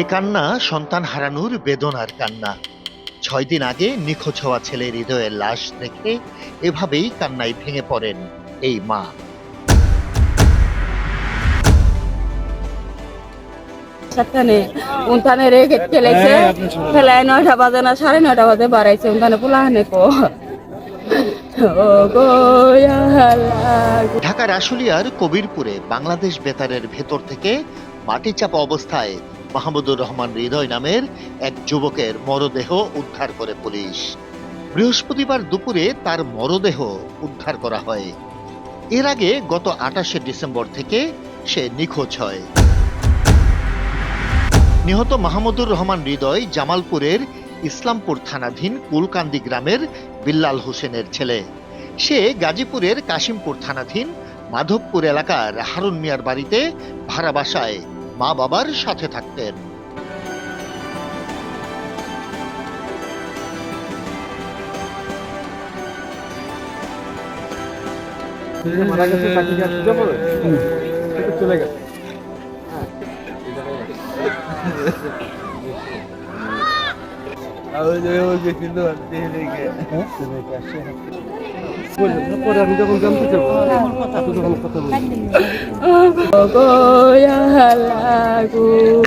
এ কান্না সন্তান হারানোর বেদনার কান্না। ছয় দিন আগে নিখোঁজ হওয়া ছেলের হৃদয়ের লাশ দেখে এভাবেই কান্নায় ভেঙে পড়েন এই মা। উনথানে রেখে ফেলেছে ফেলায় নয়টা বাজে না সাড়ে নয়টা বাজে বাড়াইছে। উনথানে পোলাহানে কো। ঢাকার আশুলিয়ার কবিরপুরে বাংলাদেশ বেতারের ভেতর থেকে মাটি চাপা অবস্থায় মাহমুদুর রহমান হৃদয় নামের এক যুবকের মরদেহ উদ্ধার করে পুলিশ। বৃহস্পতিবার দুপুরে তার মরদেহ উদ্ধার করা হয়। এর আগে গত আটাশে ডিসেম্বর থেকে সে নিখোঁজ হয়। নিহত মাহমুদুর রহমান হৃদয় জামালপুরের ইসলামপুর থানাধীন কুলকান্দি গ্রামের বিল্লাল হোসেনের ছেলে। সে গাজীপুরের কাশিমপুর থানাধীন মাধবপুর এলাকার হারুন মিয়ার বাড়িতে ভাড়া বাসায় মা বাবার সাথে থাকতেন। মারা গেছে তাকে কি আর চলে গেছে। বলবেন, পরে আমি যখন জানতে চাবো আপনি তখন কথা বলবেন ও গো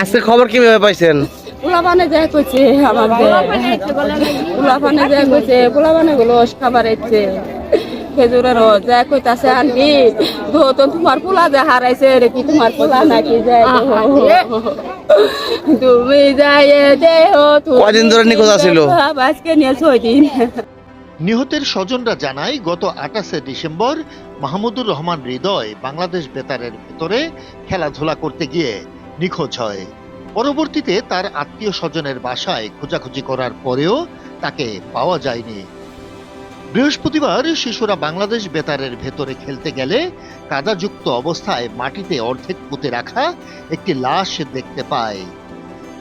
আজকে খবর কীভাবে পাইছেন? পোলাপানে যা কইছে আমাদের পোলাপানে যা কইছে পোলাপানে গুলো খাবার এসছে খেজুরের যা কইতাছে আনকি ধোতন তোমার পোলা যা হারাইছে রে কি তোমার পোলা নাকি যায় তুমি যাই দেহ কয়দিন ধরে নিখোঁজ আছিল? আজকে নিয়ে ছয় দিন নিহতের স্বজনরা জানায়, গত আঠাশে ডিসেম্বর মাহমুদুর রহমান হৃদয় বাংলাদেশ বেতারের ভেতরে খেলাধুলা করতে গিয়ে নিখোঁজ হয়। পরবর্তীতে তার আত্মীয় স্বজনের বাসায় খোঁজাখুঁজি করার পরেও তাকে পাওয়া যায়নি। বৃহস্পতিবার শিশুরা বাংলাদেশ বেতারের ভেতরে খেলতে গেলে কাদাযুক্ত অবস্থায় মাটিতে অর্ধেক পুঁতে রাখা একটি লাশ দেখতে পায়।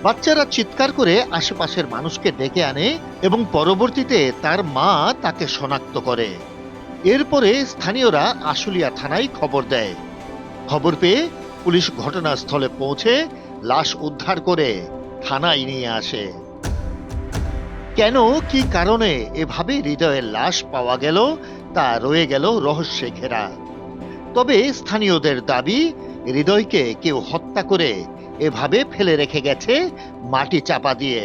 বাচ্চারা চিৎকার করে আশেপাশের মানুষকে ডেকে আনে এবং পরবর্তীতে তার মা তাকে শনাক্ত করে। এরপরে স্থানীয়রা আশুলিয়া থানায় খবর দেয়। খবর পেয়ে পুলিশ ঘটনাস্থলে পৌঁছে লাশ উদ্ধার করে থানায় নিয়ে আসে। কেন, কি কারণে এভাবে হৃদয়ের লাশ পাওয়া গেল, তা রয়ে গেল রহস্যে ঘেরা। তবে স্থানীয়দের দাবি, হৃদয়কে কেউ হত্যা করে এভাবে ফেলে রেখে গেছে মাটি চাপা দিয়ে।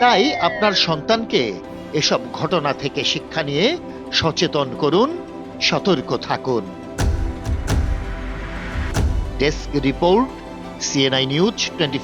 তাই আপনার সন্তানকে এসব ঘটনা থেকে শিক্ষা নিয়ে সচেতন করুন, সতর্ক থাকুন। Desk report CNI news twenty